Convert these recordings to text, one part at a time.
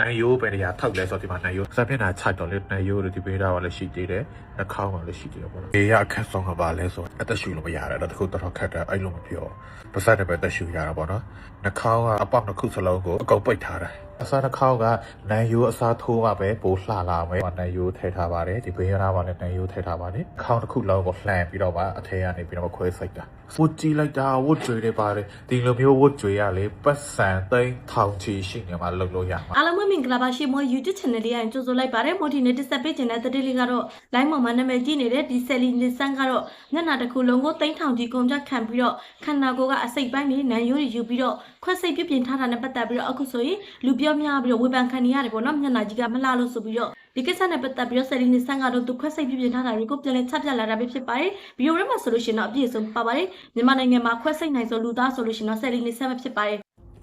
နိုင်ရိုးပဲနေရာထောက်လဲဆိုတော့ဒီမှာနိုင်ရိုးစပြင်းတာခြိုက်တော့လေနိုင်ရိုးတို့ဒီပေးတာကလည်းရှိသေးတယ်နှာခေါင်းကလည်းရှိသေးတယ်ပေါ့နော်။အေးရအခက်ဆုံးကပါလဲဆိုတော့အသက်ရှူလို့မရတယ်တော့တခုတော်တော်ခက်တယ်အဲ့လိုမပြောပါစတဲ့ပဲအသက်ရှူရတာပေါ့နော်။နှာခေါင်းကအပေါက်တစ်ခုစလုံးကိုအကုန်ပိတ်ထားတယ်။ အစားနှာခေါင်းကနိုင်ရိုးအစားထိုးကပဲပိုလှလာမယ်။နိုင်ရိုးထည့်ထားပါတယ်ဒီဘေးရနာပါလည်းနိုင်ရိုးထည့်ထားပါတယ်။ခေါင်းတစ်ခုလုံးကိုလှန်ပြီးတော့ပါအထက်ကနေပြီးတော့ခွဲစိတ်တာ။ဝတ်ကြည့်လိုက်တာဝတ်ကြွေတွေပါတယ်ဒီလိုမျိုးဝတ်ကြွေရလေပတ်စံသိန်းထောင်ချီရှိနေမှာလုပ်လို့ရမှာအားလုံးပဲမင်္ဂလာပါရှင်မော YouTube channel လေးရရင်ကြိုဆိုလိုက်ပါတယ်မိုဒီနဲ့တက်ဆက်ပေးခြင်းတဲ့တတိလေးကတော့ line ပေါ်မှာနာမည်ကြီးနေတဲ့ဒီဆယ်လီနစ်ဆန်ကတော့ညနာတစ်ခုလုံးကိုတိန်းထောင်ကြီးကုန်ကြခံပြီးတော့ခန္ဓာကိုယ်ကအစိတ်ပိုင်းနဲ့နံရိုးတွေယူပြီးတော့ခွက်စိတ်ပြပြင်းထားတာနဲ့ပတ်သက်ပြီးတော့အခုဆိုရင်လူပြောများပြီးတော့ဝေဖန်ခံနေရတယ်ပေါ့နော်ညနာကြီးကမလှလို့ဆိုပြီးတော့ဒီကိစ္စနဲ့ပတ်သက်ပြီးတော့ဆယ်လီနစ်ဆန်ကတော့သူခွက်စိတ်ပြပြင်းထားတာတွေကိုပြန်လည်ချပြလာတာပဲဖြစ်ပါတယ်ဗီဒီယိုထဲမှာဆိုလို့ရှိရင်တော့အပြည့်အစုံပါပါတယ်မြန်မာနိုင်ငံမှာခွက်စိတ်နိုင်ဆိုလူသားဆိုလို့ရှိရင်တော့ဆယ်လီနစ်ဆန်ပဲဖြစ်ပါတယ်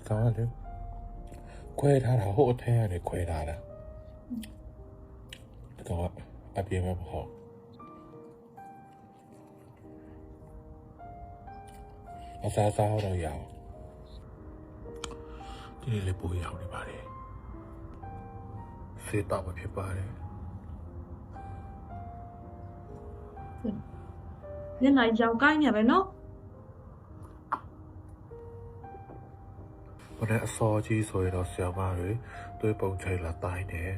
ကောင်းတယ်ခွဲထားတာဟိုအထဲကနေခွဲထားတာတော့အပြေမဟုတ်အစားစားတော့ရအောင် ဒီနေ့လေးပိုးရောက်နေပါလေစေတော့မဖြစ်ပါနဲ့ညနာရောင်ကိုင်းနေပဲနော်ဘယ်နဲ့အစောကြီးဆိုရင်တော့ဆရာမတွေတွေးပုံချိန်လာတိုင်းတယ်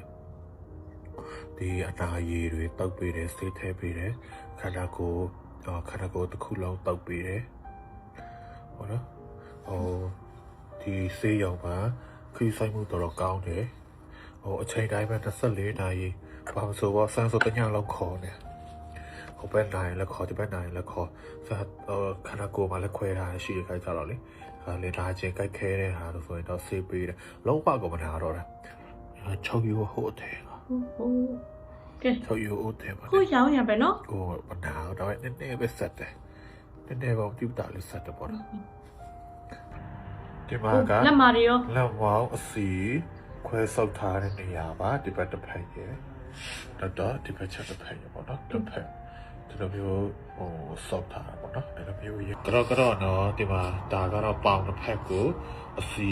ဒီအနာရည်တွေတောက်ပေးတယ်စေးထဲပေးတယ်ခန္ဓာကိုယ်အော်ခန္ဓာကိုယ်တစ်ခုလုံးတောက်ပေးတယ်ဟောနော်ဟို ဒီစေးရောင်မှာခရီးဆိုင်မှုတော်တော်ကောင်းတယ်ဟိုအချိန်တိုင်းပဲ24နာရီဘာမဆိုတော့ဆန်းဆိုတညလုံးခေါ်နေဟိုဘက်နိုင်လည်းခေါ်ဒီဘက်နိုင်လည်းခေါ်စာဟိုခန္ဓာကိုယ်မှာလည်းခွဲထားရှိရခိုင်ကြတော့လေအဲလေလာချင်းကြိုက်ခဲတဲ့ဟာလို့ဆိုရင်တော့စေးပေးတယ်လုံးဝကိုမနာတော့တာချုပ်ယူဟိုတယ်ဟုတ်ဟုတ်ကဲချုပ်ယူဟိုတယ်ပါခုရောင်ရပဲနော်ကိုမနာတော့နည်းနည်းပဲဆက်တယ်နည်းနည်းပေါ့ပြုတ်တာလေးဆက်တယ်ပေါ့နော် ဒီမှာကလက်မာတွေရောလက်ဝေါင်းအစီခွဲဆုပ်ထားတဲ့နေရာပါဒီဘက်တစ်ဖက်ရယ်တော့တော့ဒီဘက်ချက်တစ်ဖက်ရယ်ပေါ့နော်တစ်ဖက်ဒီလိုမျိုးဟိုဆုပ်ထားတာပေါ့နော်အဲ့လိုမျိုးရကတော့ကတော့နော်ဒီမှာဒါကတော့ပေါင်တစ်ဖက်ကိုအစီ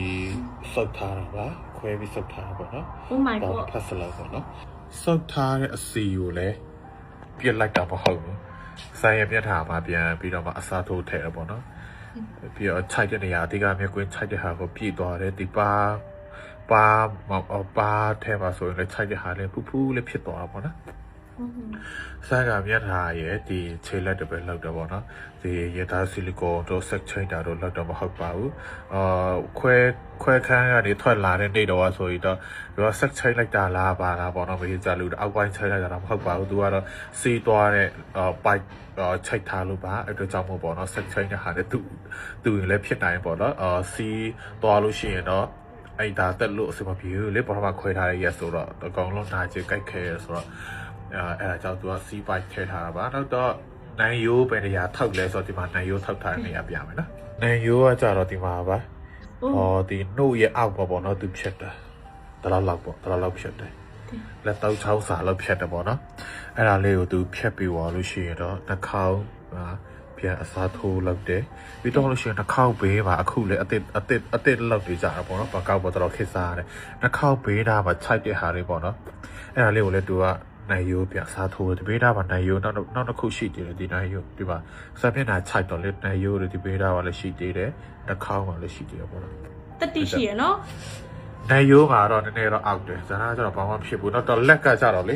ဆုပ်ထားတာပါခွဲပြီးဆုပ်ထားတာပေါ့နော် Oh my ပေါင် god တစ်ဖက်စလောက်ပေါ့နော်ဆုပ်ထားတဲ့အစီကိုလည်းပြစ်လိုက်တာမဟုတ်ဘူးဆိုင်ရပြတ်ထားမှာပြန်ပြီးတော့မှအစားထိုးထည့်ရပေါ့နော် ပြီးတော့ခြိုက်တဲ့နေရာအတိကမြက်ကွင်းခြိုက်တဲ့ဟာကိုပြည့်သွားတယ်ဒီပါပါမအော်ပါထဲမှာဆိုရင်လည်းခြိုက်တဲ့ဟာလည်းဖူးဖူးလေးဖြစ်သွားတာပေါ့နော် ဆက်ကမြက်ထားရဲ့ဒီခြေလက်တွေပဲလောက်တော့ပေါ့နော်ဒီရထားဆီလီကွန်တို့ဆက်ချိတ်တာတို့လောက်တော့မဟုတ်ပါဘူးအာခွဲခွဲခန်းကနေထွက်လာတဲ့နေတော့ဆိုရင်တော့ဒီကဆက်ချိတ်လိုက်တာလားပါလားပေါ့နော်မေးကြလို့အောက်ပိုင်းချိတ်လိုက်တာတော့မဟုတ်ပါဘူးသူကတော့စီးသွားတဲ့အာပိုက်အာချိတ်ထားလို့ပါအဲ့တော့ကြောင့်မို့ပေါ့နော်ဆက်ချိတ်တဲ့ဟာလည်းသူသူရင်လည်းဖြစ်နိုင်ပေါ့နော်အာစီးသွားလို့ရှိရင်တော့အဲ့ဒါတက်လို့အစမပြေဘူးလေပေါ်မှာခွဲထားတဲ့ရက်ဆိုတော့အကောင်လုံးနာချေကြိုက်ခဲရဆိုတော့ အဲအဲ့ဒါကြောင့်သူကစီးပိုက်ထည့်ထားတာပါနောက်တော့နိုင်ရိုးပဲနေရာထောက်လဲဆိုတော့ဒီမှာနိုင်ရိုးထောက်ထားတဲ့နေရာပြမယ်နော်နိုင်ရိုးကကြတော့ဒီမှာပါဟောဒီနှုတ်ရဲ့အောက်ပေါ့ပေါ့နော်သူဖြတ်တာတလောက်လောက်ပေါ့တလောက်လောက်ဖြတ်တယ်လက်တော့ချောင်းစာလောက်ဖြတ်တယ်ပေါ့နော်အဲ့ဒါလေးကိုသူဖြတ်ပြီးသွားလို့ရှိရင်တော့နှာခေါင်းဟာပြန်အစားထိုးလောက်တယ်ပြီးတော့လို့ရှိရင်နှာခေါင်းဘေးမှာအခုလေအတစ်အတစ်အတစ်လောက်တွေကြတာပေါ့နော်ပကောက်ပေါ့တော်ခစ်စားရတယ်နှာခေါင်းဘေးသားမှာခြိုက်တဲ့ဟာတွေပေါ့နော်အဲ့ဒါလေးကိုလည်းသူက နိုင်ရိုးပြစားထိုးတယ်ဒီဘေးသားမှာနိုင်ရိုးနောက်နောက်တစ်ခုရှိသေးတယ်ဒီနိုင်ရိုးဒီမှာစပ်ပြက်နာခြိုက်တော့လေနိုင်ရိုးတွေဒီဘေးသားမှာလည်းရှိသေးတယ်နှာခေါင်းမှာလည်းရှိသေးတယ်ပေါ့နော်တတိရှိရနော်နိုင်ရိုးကတော့နည်းနည်းတော့အောက်တယ်ဇာနာကျတော့ဘာမှဖြစ်ဘူးနောက်တော့လက်ကကျတော့လေ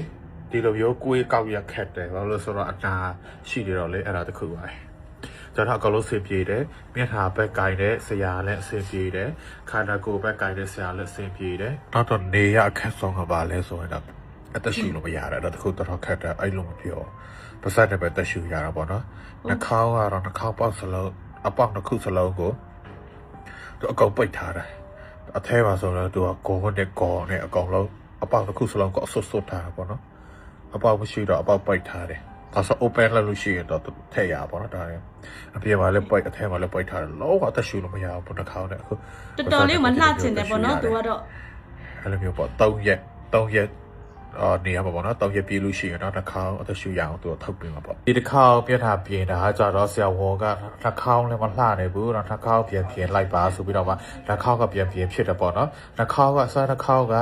ဒီလိုမျိုးကိုယ်ကောက်ရခက်တယ်ဘာလို့လဲဆိုတော့အနာရှိနေတော့လေအဲ့ဒါတစ်ခုပါပဲကျွန်တော်အကောင်လုံးဆင်ပြေတယ်မျက်နှာဘက်ကင်တဲ့ဆရာလည်းအဆင်ပြေတယ်ခန္ဓာကိုယ်ဘက်ကင်တဲ့ဆရာလည်းအဆင်ပြေတယ်နောက်တော့နေရအခက်ဆုံးကပါလဲဆိုရင်တော့ အသက်ရှူလို့မရတာဒါတစ်ခုတော်တော်ခက်တယ်အဲ့လိုမပြောပါစက်တဲ့ပဲသက်ရှူရတာပေါ့နော်နှာခေါင်းကတော့နှာခေါင်းပေါက်စလုံးအပေါက်တစ်ခုစလုံးကိုသူအကောင်ပိတ်ထားတယ်အထဲမှာဆိုတော့သူကကိုယ်နဲ့ကော်နဲ့အကောင်လုံးအပေါက်တစ်ခုစလုံးကိုအဆွတ်ဆွတ်ထားတာပေါ့နော်အပေါက်မရှိတော့အပေါက်ပိတ်ထားတယ်ဒါဆို open လုပ်လို့ရှိရင်တော့ထည့်ရပါတော့ဒါလည်းအပြင်မှာလည်းပိတ်အထဲမှာလည်းပိတ်ထားတယ်လောကအသက်ရှူလို့မရဘူးပေါ့နှာခေါင်းနဲ့အခုတော်တော်လေးမလှချင်တယ်ပေါ့နော်သူကတော့အဲ့လိုမျိုးပေါ့3ရက်3ရက် အော်နေရမှာပေါ့နော်တောက်ရပြေးလို့ရှိရင်တော့နှာခေါင်းအသက်ရှူရအောင်သူထုတ်ပေးမှာပေါ့ဒီတစ်ခေါက်ပြက်ထားပြင်တာကကြတော့ဆရာဝန်ကနှာခေါင်းလည်းမလှနိုင်ဘူးတော့နှာခေါင်းပြန်ပြင်လိုက်ပါဆိုပြီးတော့မှနှာခေါင်းကပြန်ပြင်ဖြစ်တယ်ပေါ့နော်နှာခေါင်းကအစားနှာခေါင်းက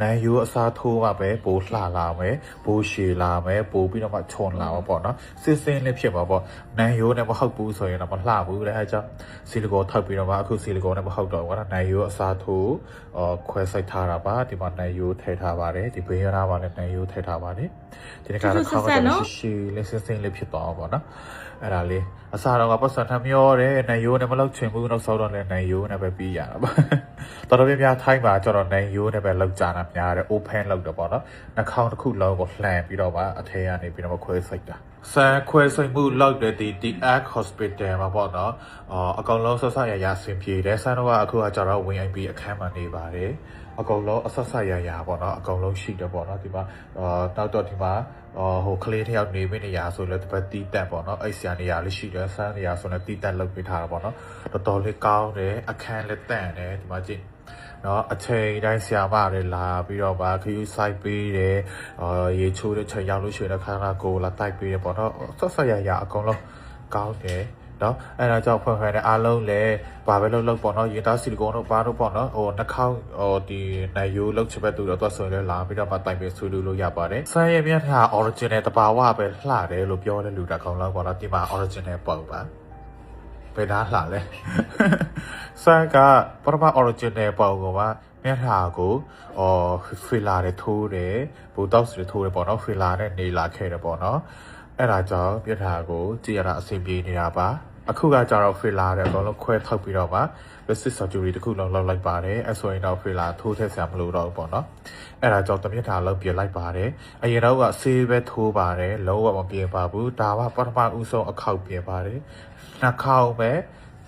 နန်ယူအစားထိုးမှပဲပိုလှလာမယ်ပိုရှည်လာမယ်ပိုပြီးတော့မှခြုံလာမှာပေါ့နော်စစ်စင်းလေးဖြစ်မှာပေါ့နန်ယူနဲ့မဟုတ်ဘူးဆိုရင်တော့မလှဘူးတဲ့အဲကြောင့်ဆီလီကိုထုတ်ပြီးတော့မှအခုဆီလီကိုနဲ့မဟုတ်တော့ဘူးကတော့နန်ယူအစားထိုးအော်ခွဲစိုက်ထားတာပါဒီမှာနန်ယူထည့်ထားပါတယ်ဒီဘေးရနာပါလည်းနန်ယူထည့်ထားပါတယ်ဒီတစ်ခါတော့ခေါင်းကတော့ရှည်လေးစစ်စင်းလေးဖြစ်သွားအောင်ပေါ့နော်အဲ့ဒါလေးအစားတော့ကပတ်စံထမျောတယ်နန်ယူနဲ့မလောက်ချင်ဘူးနောက်ဆောက်တော့လည်းနန်ယူနဲ့ပဲပြီးရတာပါတော်တော်များများထိုင်းမှာကျတော့နန်ယူနဲ့ပဲလောက်ကြတာများတယ် open လောက်တော့ပေါ့နော်နှာခေါင်းတစ်ခုလုံးကိုလှန်ပြီးတော့မှအထဲကနေပြီးတော့ခွဲစိုက်တာဆန်ခွဲစိတ်မှုလောက်တဲ့ဒီ the Act Hospital မှာပေါ့နော်အော်အကောင်လုံးဆက်ဆက်ရရဆင်ပြေတယ်ဆန်တော့ကအခုကကျတော့ဝင် IP အခန်းမှာနေပါတယ် အကောင်လုံးအဆက်ဆက်ရရပေါ့နော်အကောင်လုံးရှိတယ်ပေါ့နော်ဒီမှာအော်တောက်တော့ဒီမှာအော်ဟိုကလေးတစ်ယောက်နေမိနေရဆိုလည်းတစ်ပတ်တီးတက်ပေါ့နော်အဲ့ဆရာနေရလေးရှိတယ်ဆန်နေရဆိုလည်းတီးတက်လုပ်ပေးထားတာပေါ့နော်တော်တော်လေးကောင်းတယ်အခန်းလည်းတန့်တယ်ဒီမှာကြည့်နော်အချိန်တိုင်းဆရာမတွေလာပြီးတော့ဗာခယူဆိုင်ပေးတယ်အာရေချိုးတဲ့ချိန်ရောက်လို့ရှိရင်လည်းခါခါကိုလာတိုက်ပေးတယ်ပေါ့နော်ဆက်ဆက်ရရအကုန်လုံးကောင်းတယ် နော်အဲ့ဒါကြောင့်ဖွင့်ဖွင့်နဲ့အားလုံးလည်းဘာပဲလုပ်လုပ်ပေါ့နော်ရေသားစီလီကွန်တို့ဘာတို့ပေါ့နော်ဟိုနှာခေါင်းဟိုဒီနိုင်ယူလောက်ချပဲတူတော့သွားဆိုရင်လည်းလာပြီးတော့မှတိုင်ပေးဆွေးနွေးလို့ရပါတယ်ဆန်ရမြတ်ဟာ original တဘာဝပဲလှတယ်လို့ပြောတဲ့လူတစ်ကောင်လောက်ပေါ့နော်ဒီမှာ original ပေါ့ပါဘယ်သားလှလဲဆန်ကပထမ original ပေါ့ကောပါမျက်နှာကိုအော်ဖီလာနဲ့ထိုးတယ်ဘူတောက်စတွေထိုးတယ်ပေါ့နော်ဖီလာနဲ့နေလာခဲ့တယ်ပေါ့နော် အဲ့ဒါကြောင့်မျက်နှာကိုကြည့်ရတာအဆင်ပြေနေတာပါအခုကကြတော့ဖီလာတဲ့အကုန်လုံးခွဲထုတ်ပြီးတော့ပါ plastic surgery တစ်ခုလုံးလုပ်လိုက်ပါတယ်အဲ့ဆိုရင်တော့ဖီလာထိုးထည့်ဆရာမလို့တော့ဘူးပေါ့နော်အဲ့ဒါကြောင့်တမျက်နှာလုံးပြင်လိုက်ပါတယ်အရင်တော့ကဆေးပဲထိုးပါတယ်လုံးဝမပြင်ပါဘူးဒါကပထမဦးဆုံးအခောက်ပြင်ပါတယ်နှာခေါင်းပဲ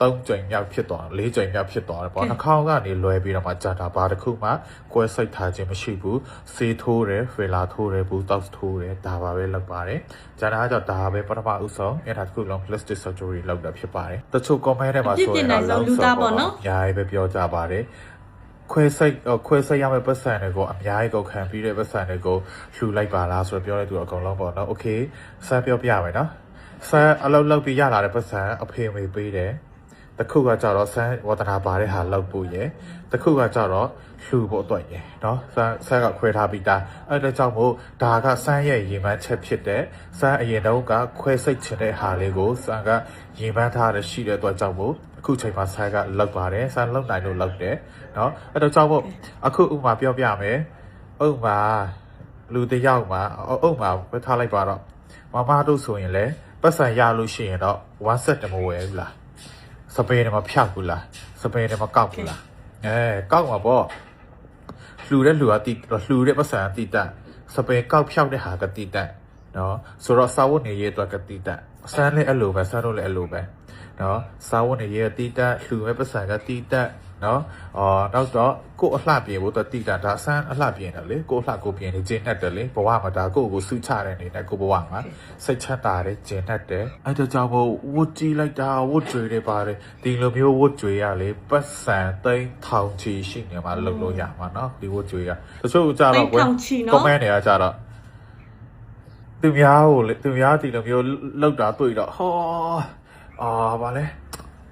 3ကြိမ်မြောက်ဖြစ်သွား4ကြိမ်မြောက်ဖြစ်သွားတယ်ပေါ့နှာခေါင်းကနေလွယ်ပြီးတော့မှကြာတာဘာတစ်ခုမှကွဲစိတ်ထားခြင်းမရှိဘူးဆေးထိုးတယ်ဖေလာထိုးတယ်ဘူးတောက်ထိုးတယ်ဒါပါပဲလုပ်ပါတယ်ကြာတာကြောင့်ဒါပဲပထမဦးဆုံးအဲ့ဒါတစ်ခုလုံး plastic surgery လုပ်တာဖြစ်ပါတယ်တချို့ comment ထဲမှာဆိုရင်တော့လူသားပေါ့နော်ညာပဲပြောကြပါတယ်ခွဲစိတ်ခွဲစိတ်ရမယ့်ပတ်စံတွေကိုအများကြီးကောက်ခံပြီးတဲ့ပတ်စံတွေကိုလှူလိုက်ပါလားဆိုတော့ပြောတဲ့သူအကုန်လုံးပေါ့နော်။ Okay ဆက်ပြောပြမယ်နော်။ဆက်အလုပ်လုပ်ပြီးရလာတဲ့ပတ်စံအဖေမေပေးတယ်။ တခုကကြတော့ဆန်းဝဒနာပါတဲ့ဟာလောက်ဖို့ရယ်တခုကကြတော့လှူဖို့အတွက်ရယ်နော်ဆန်းဆန်းကခွဲထားပြီးသားအဲ့ဒါကြောင့်မို့ဒါကဆန်းရဲ့ရေမှန်းချက်ဖြစ်တဲ့ဆန်းအရင်တုန်းကခွဲစိတ်ချင်တဲ့ဟာလေးကိုဆန်းကရေမှန်းထားတဲ့ရှိတဲ့အတွက်ကြောင့်မို့အခုချိန်မှာဆန်းကလောက်ပါတယ်ဆန်းလောက်နိုင်လို့လောက်တယ်နော်အဲ့တော့ကြောင့်မို့အခုဥမာပြောပြမယ်ဥမာလူတစ်ယောက်မှာဥမာပဲထားလိုက်ပါတော့မမတို့ဆိုရင်လေပတ်စံရလို့ရှိရင်တော့1 set တမဝယ်ဘူးလား စပယ်တွေမှာဖြောက်ဘူးလားစပယ်တွေမှာကောက်ဘူးလားအဲကောက်မှာပေါ့လှူတဲ့လှူကတီလှူတဲ့ပတ်စံကတီတက်စပယ်ကောက်ဖြောက်တဲ့ဟာကတီတက်နော်ဆိုတော့စာဝတ်နေရေးအတွက်ကတီတက်ဆန်းလည်းအဲ့လိုပဲဆန်းတို့လည်းအဲ့လိုပဲနော်စာဝတ်နေရေးကတီတက်လှူမဲ့ပတ်စံကတီတက် နော်အော်နောက်တော့ကို့အလှပြင်ဖို့တော့တီတာဒါဆန်းအလှပြင်တယ်လေကို့အလှကိုပြင်နေကျင်းတတ်တယ်လေဘဝမှာဒါကို့ကိုစုချတဲ့အနေနဲ့ကို့ဘဝမှာစိတ်ချမ်းသာတယ်ကျင်းတတ်တယ်အဲ့ဒါကြောင့်မို့ဝတ်ကြည့်လိုက်တာဝတ်ကြွေတွေပါတယ်ဒီလိုမျိုးဝတ်ကြွေရလေပတ်စံသိန်းထောင်ချီရှိနေမှာလုပ်လို့ရမှာနော်ဒီဝတ်ကြွေရတချို့ကြတော့ထောင်ချီနော် comment တွေကကြတော့သူများကိုလေသူများဒီလိုမျိုးလောက်တာတွေ့တော့ဟောအာဗာလဲ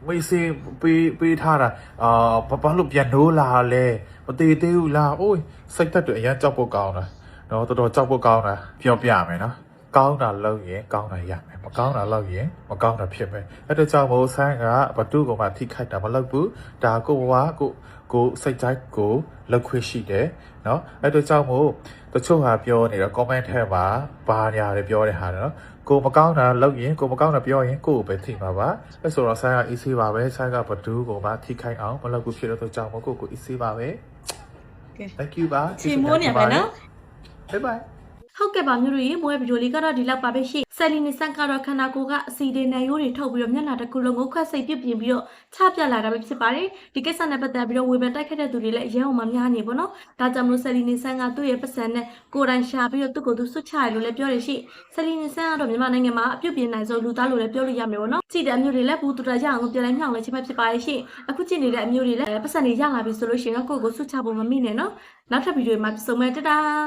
ဝေးစေးပေးပေးထားတာအာဘာဘာလို့ပြန်နိုးလာလဲမသေးသေးဘူးလားအိုးစိတ်သက်တွေအရင်ကြောက်ဖို့ကောင်းတာနော်တော်တော်ကြောက်ဖို့ကောင်းတာပြောပြမယ်နော် ကောင်းတာလုပ်ရင်ကောင်းတာရမယ်မကောင်းတာလုပ်ရင်မကောင်းတာဖြစ်မယ်အဲ့ဒါကြောင့်မို့ဆန်းကဘသူကမှထိခိုက်တာမလုပ်ဘူးဒါကိုဘဝကိုကိုစိတ်တိုင်းကိုလောက်ခွင့်ရှိတယ်နော်အဲ့ဒါကြောင့်မို့တချို့ဟာပြောနေတော့ comment ထဲမှာဘာညာတွေပြောတဲ့ဟာနော်ကိုမကောင်းတာလုပ်ရင်ကိုမကောင်းတာပြောရင်ကိုကိုပဲထိမှာပါအဲဆိုတော့ဆိုင်က easy ပါပဲဆိုင်ကဘဒူးကိုပါထိခိုက်အောင်မလုပ်ဘူးဖြစ်တော့ကြောင့်မကိုကို easy ပါပဲကဲ thank you ပါချီမိုးနေပါနော် bye bye ဟုတ်ကဲ့ပါမျိုးတို့ရေမိုးရဲ့ဗီဒီယိုလေးကတော့ဒီလောက်ပါပဲရှင့်ဆယ်လီနီဆန်ကတော့ခန္ဓာကိုယ်ကအစီတွေနိုင်ရိုးတွေထုတ်ပြီးတော့မျက်နှာတစ်ခုလုံးကိုခွက်စိတ်ပြစ်ပြင်ပြီးတော့ချပြလာတာပဲဖြစ်ပါတယ်ဒီကိစ္စနဲ့ပတ်သက်ပြီးတော့ဝေဖန်တိုက်ခတ်တဲ့သူတွေလည်းအရင်အောင်မများနေပေါ့နော်ဒါကြောင့်မလို့ဆယ်လီနီဆန်ကသူ့ရဲ့ပတ်စံနဲ့ကိုယ်တိုင်ရှာပြီးတော့သူ့ကိုယ်သူစွတ်ချရလို့လည်းပြောရရှိဆယ်လီနီဆန်ကတော့မြန်မာနိုင်ငံမှာအပြုတ်ပြင်းနိုင်ဆုံးလူသားလို့လည်းပြောလို့ရမယ်ပေါ့နော်ကြည့်တဲ့အမျိုးတွေလည်းဘူးတူတာရအောင်ကိုပြန်လဲမြောက်လဲချင်းပဲဖြစ်ပါရဲ့ရှင့်အခုကြည့်နေတဲ့အမျိုးတွေလည်းပတ်စံတွေရလာပြီဆိုလို့ရှိရင်တော့ကိုယ့်ကိုစွတ်ချဖို့မမိနဲ့နော်နောက်ထပ်ဗီဒီယိုမှာပြန်ဆုံမယ်တတား